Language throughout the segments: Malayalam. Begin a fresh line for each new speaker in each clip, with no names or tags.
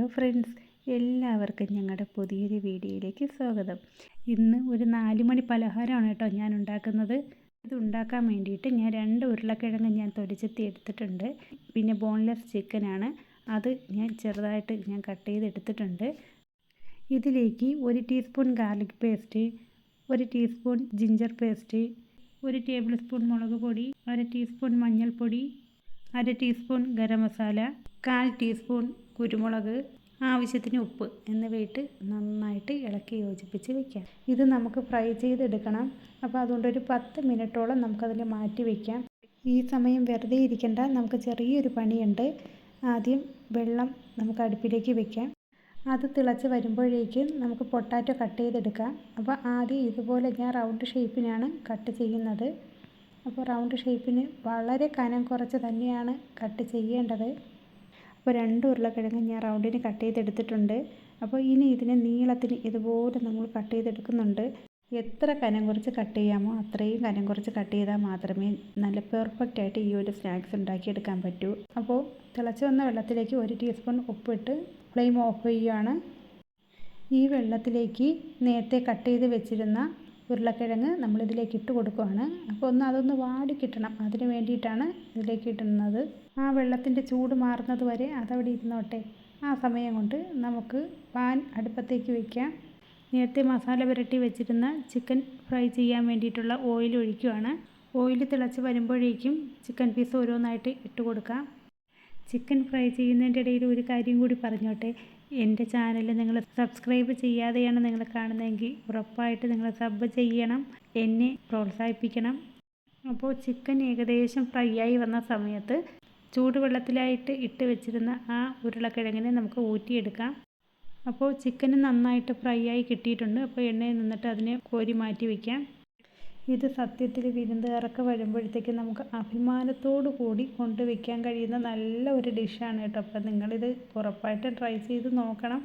ഹലോ ഫ്രണ്ട്സ് എല്ലാവർക്കും ഞങ്ങളുടെ പുതിയൊരു വീഡിയോയിലേക്ക് സ്വാഗതം. ഇന്ന് ഒരു നാല് മണി പലഹാരമാണ് കേട്ടോ ഞാൻ ഉണ്ടാക്കുന്നത്. ഇത് ഉണ്ടാക്കാൻ വേണ്ടിയിട്ട് ഞാൻ രണ്ട് ഉരുളക്കിഴങ്ങ് ഞാൻ തൊലിച്ചെത്തി എടുത്തിട്ടുണ്ട്. പിന്നെ ബോൺലെസ് ചിക്കനാണ് അത് ഞാൻ ചെറുതായിട്ട് ഞാൻ കട്ട് ചെയ്തെടുത്തിട്ടുണ്ട് ഇതിലേക്ക് ഒരു ടീസ്പൂൺ ഗാർലിക് പേസ്റ്റ് ഒരു ടീസ്പൂൺ ജിഞ്ചർ പേസ്റ്റ് ഒരു ടേബിൾ സ്പൂൺ മുളക് പൊടി അര ടീസ്പൂൺ മഞ്ഞൾപ്പൊടി അര ടീസ്പൂൺ ഗരം മസാല കാൽ ടീസ്പൂൺ കുരുമുളക് ആവശ്യത്തിന് ഉപ്പ് എന്നിവയിട്ട് നന്നായിട്ട് ഇളക്കി യോജിപ്പിച്ച് വെക്കാം. ഇത് നമുക്ക് ഫ്രൈ ചെയ്തെടുക്കണം. അപ്പോൾ അതുകൊണ്ടൊരു പത്ത് മിനിറ്റോളം നമുക്കതിൽ മാറ്റി വയ്ക്കാം ഈ സമയം വെറുതെ ഇരിക്കേണ്ട. നമുക്ക് ചെറിയൊരു പണിയുണ്ട്. ആദ്യം വെള്ളം നമുക്ക് അടുപ്പിലേക്ക് വെക്കാം. അത് തിളച്ച് വരുമ്പോഴേക്കും നമുക്ക് പൊട്ടാറ്റോ കട്ട് ചെയ്തെടുക്കാം. അപ്പോൾ ആദ്യം ഇതുപോലെ ഞാൻ റൗണ്ട് ഷേപ്പിനാണ് കട്ട് ചെയ്യുന്നത്. അപ്പോൾ റൗണ്ട് ഷേപ്പിന് വളരെ കനം കുറച്ച് തന്നെയാണ് കട്ട് ചെയ്യേണ്ടത്. അപ്പോൾ രണ്ട് ഉരുളക്കിഴങ്ങ് ഞാൻ റൗണ്ടിന് കട്ട് ചെയ്തെടുത്തിട്ടുണ്ട്. അപ്പോൾ ഇനി ഇതിനെ നീളത്തിന് ഇതുപോലെ നമ്മൾ കട്ട് ചെയ്തെടുക്കുന്നുണ്ട്. എത്ര കനം കുറച്ച് കട്ട് ചെയ്യാമോ അത്രയും കനം കുറച്ച് കട്ട് ചെയ്താൽ മാത്രമേ നല്ല പെർഫെക്റ്റ് ആയിട്ട് ഈ ഒരു സ്നാക്സ് ഉണ്ടാക്കിയെടുക്കാൻ പറ്റൂ. അപ്പോൾ തിളച്ച് വന്ന വെള്ളത്തിലേക്ക് ഒരു ടീസ്പൂൺ ഉപ്പിട്ട് ഫ്ലെയിം ഓഫ് ചെയ്യുകയാണ് ഈ വെള്ളത്തിലേക്ക് നേരത്തെ കട്ട് ചെയ്ത് വെച്ചിരുന്ന ഉരുളക്കിഴങ്ങ് നമ്മളിതിലേക്ക് ഇട്ട് കൊടുക്കുകയാണ് അപ്പോൾ ഒന്ന് അതൊന്ന് വാടി കിട്ടണം. അതിന് വേണ്ടിയിട്ടാണ് ഇതിലേക്ക് ഇടുന്നത്. ആ വെള്ളത്തിന്റെ ചൂട് മാറുന്നത് വരെ അതവിടെ ഇരുന്നോട്ടെ. ആ സമയം കൊണ്ട് നമുക്ക് പാൻ അടുപ്പത്തേക്ക് വയ്ക്കാം നേരത്തെ മസാല പുരട്ടി വെച്ചിരുന്ന ചിക്കൻ ഫ്രൈ ചെയ്യാൻ വേണ്ടിയിട്ടുള്ള ഓയിൽ ഒഴിക്കുകയാണ് ഓയിൽ തിളച്ച് വരുമ്പോഴേക്കും ചിക്കൻ പീസ് ഓരോന്നായിട്ട് ഇട്ട് കൊടുക്കാം. ചിക്കൻ ഫ്രൈ ചെയ്യുന്നതിന്റെ ഇടയിൽ ഒരു കാര്യം കൂടി പറഞ്ഞോട്ടെ. എന്റെ ചാനൽ നിങ്ങൾ സബ്സ്ക്രൈബ് ചെയ്യാതെയാണ് നിങ്ങൾ കാണുന്നതെങ്കിൽ ഉറപ്പായിട്ട് നിങ്ങൾ സബ് ചെയ്യണം. എന്നെ പ്രോത്സാഹിപ്പിക്കണം. അപ്പോൾ ചിക്കൻ ഏകദേശം ഫ്രൈ ആയി വന്ന സമയത്ത് ചൂടുവെള്ളത്തിലായിട്ട് ഇട്ട് വെച്ചിരുന്ന ആ ഉരുളക്കിഴങ്ങിനെ നമുക്ക് ഊറ്റിയെടുക്കാം. അപ്പോൾ ചിക്കൻ നന്നായിട്ട് ഫ്രൈ ആയി കിട്ടിയിട്ടുണ്ട്. അപ്പോൾ എണ്ണയിൽ നിന്നിട്ട് അതിനെ കോരി മാറ്റി വയ്ക്കാം ഇത് സത്യത്തിൽ വിരുന്നുകാരൊക്കെ വരുമ്പോഴത്തേക്ക് നമുക്ക് അഭിമാനത്തോടു കൂടി കൊണ്ടുവയ്ക്കാൻ കഴിയുന്ന നല്ല ഒരു ഡിഷാണ് കേട്ടോ. അപ്പം നിങ്ങളിത് ഉറപ്പായിട്ടും ട്രൈ ചെയ്ത് നോക്കണം.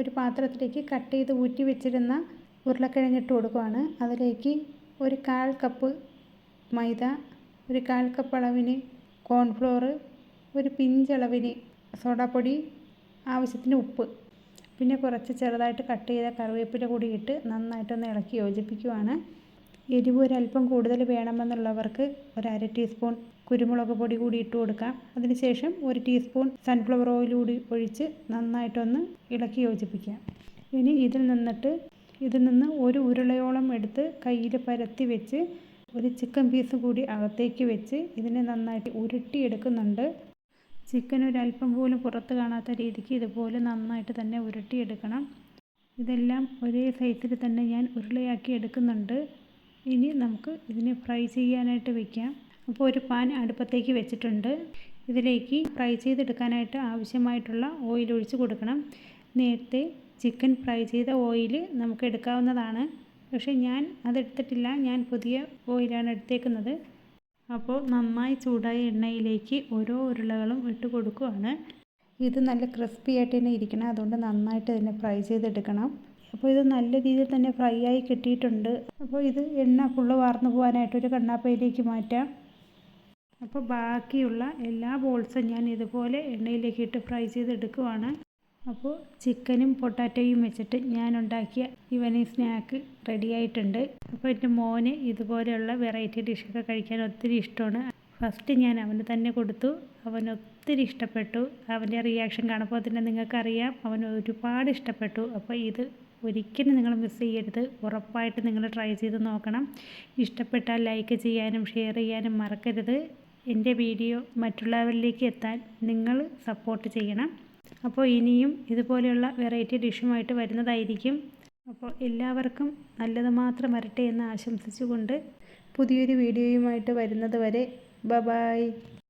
ഒരു പാത്രത്തിലേക്ക് കട്ട് ചെയ്ത് ഊറ്റി വെച്ചിരുന്ന ഉരുളക്കിഴങ്ങിട്ട് കൊടുക്കുവാണ്. അതിലേക്ക് ഒരു കാൽ കപ്പ് മൈദ ഒരു കാൽ കപ്പ് അളവിന് കോൺഫ്ലോർ ഒരു പിഞ്ചളവിന് സോഡാപ്പൊടി ആവശ്യത്തിന് ഉപ്പ്. പിന്നെ കുറച്ച് ചെറുതായിട്ട് കട്ട് ചെയ്ത കറിവേപ്പില കൂടി ഇട്ട് നന്നായിട്ടൊന്ന് ഇളക്കി യോജിപ്പിക്കുവാണ്. എരിവ് ഒരല്പം കൂടുതൽ വേണമെന്നുള്ളവർക്ക് ഒരു അര ടീസ്പൂൺ കുരുമുളക് പൊടി കൂടി ഇട്ട് കൊടുക്കാം. അതിനുശേഷം ഒരു ടീസ്പൂൺ സൺഫ്ലവർ ഓയിൽ കൂടി ഒഴിച്ച് നന്നായിട്ടൊന്ന് ഇളക്കി യോജിപ്പിക്കാം. ഇനി ഇതിൽ നിന്നിട്ട് ഇതിൽ നിന്ന് ഒരു ഉരുളയോളം എടുത്ത് കയ്യിൽ പരത്തി വെച്ച് ഒരു ചിക്കൻ പീസ് കൂടി അകത്തേക്ക് വെച്ച് ഇതിനെ നന്നായിട്ട് ഉരുട്ടിയെടുക്കുന്നുണ്ട് ചിക്കൻ ഒരല്പം പോലും പുറത്ത് കാണാത്ത രീതിക്ക് ഇതുപോലെ നന്നായിട്ട് തന്നെ ഉരുട്ടിയെടുക്കണം. ഇതെല്ലാം ഒരേ സൈസിൽ തന്നെ ഞാൻ ഉരുളയാക്കി എടുക്കുന്നുണ്ട്. ഇനി നമുക്ക് ഇതിനെ ഫ്രൈ ചെയ്യാനായിട്ട് വെക്കാം. അപ്പോൾ ഒരു പാൻ അടുപ്പത്തേക്ക് വെച്ചിട്ടുണ്ട്. ഇതിലേക്ക് ഫ്രൈ ചെയ്തെടുക്കാനായിട്ട് ആവശ്യമായിട്ടുള്ള ഓയിൽ ഒഴിച്ച് കൊടുക്കണം. നേരത്തെ ചിക്കൻ ഫ്രൈ ചെയ്ത ഓയിൽ നമുക്ക് എടുക്കാവുന്നതാണ്. പക്ഷേ ഞാൻ അതെടുത്തിട്ടില്ല. ഞാൻ പുതിയ ഓയിലാണ് എടുത്തേക്കുന്നത്. അപ്പോൾ നന്നായി ചൂടായ എണ്ണയിലേക്ക് ഓരോ ഉരുളകളും ഇട്ട് കൊടുക്കുകയാണ് ഇത് നല്ല ക്രിസ്പി ആയിട്ട് തന്നെ ഇരിക്കണം. അതുകൊണ്ട് നന്നായിട്ട് ഇതിനെ ഫ്രൈ ചെയ്തെടുക്കണം. അപ്പോൾ ഇത് നല്ല രീതിയിൽ തന്നെ ഫ്രൈ ആയി കിട്ടിയിട്ടുണ്ട്. അപ്പോൾ ഇത് എണ്ണ ഫുള്ള് വാർന്നു പോകാനായിട്ട് ഒരു കണ്ണാപ്പയിലേക്ക് മാറ്റാം. അപ്പോൾ ബാക്കിയുള്ള എല്ലാ ബോൾസും ഞാൻ ഇതുപോലെ എണ്ണയിലേക്ക് ഇട്ട് ഫ്രൈ ചെയ്തെടുക്കുവാണ്. അപ്പോൾ ചിക്കനും പൊട്ടാറ്റോയും വെച്ചിട്ട് ഞാൻ ഉണ്ടാക്കിയ ഈവനിങ് സ്നാക്ക് റെഡി ആയിട്ടുണ്ട്. അപ്പോൾ എന്റെ മോന് ഇതുപോലെയുള്ള വെറൈറ്റി ഡിഷൊക്കെ കഴിക്കാൻ ഒത്തിരി ഇഷ്ടമാണ്. ഫസ്റ്റ് ഞാൻ അവന് തന്നെ കൊടുത്തു. അവൻ ഒത്തിരി ഇഷ്ടപ്പെട്ടു. അവന്റെ റിയാക്ഷൻ കാണുമ്പോൾ തന്നെ നിങ്ങൾക്കറിയാം. അവൻ ഒരുപാട് ഇഷ്ടപ്പെട്ടു. അപ്പോൾ ഇത് ഒരിക്കലും നിങ്ങൾ മിസ് ചെയ്യരുത്. ഉറപ്പായിട്ട് നിങ്ങൾ ട്രൈ ചെയ്ത് നോക്കണം. ഇഷ്ടപ്പെട്ടാൽ ലൈക്ക് ചെയ്യാനും ഷെയർ ചെയ്യാനും മറക്കരുത്. എന്റെ വീഡിയോ മറ്റുള്ളവരിലേക്ക് എത്താൻ നിങ്ങൾ സപ്പോർട്ട് ചെയ്യണം. അപ്പോൾ ഇനിയും ഇതുപോലെയുള്ള വെറൈറ്റി ഡിഷുമായിട്ട് വരുന്നതായിരിക്കും. അപ്പോൾ എല്ലാവർക്കും നല്ലത് മാത്രം വരട്ടെ എന്ന് ആശംസിച്ചുകൊണ്ട് പുതിയൊരു വീഡിയോയുമായിട്ട് വരുന്നത് വരെ Bye-bye.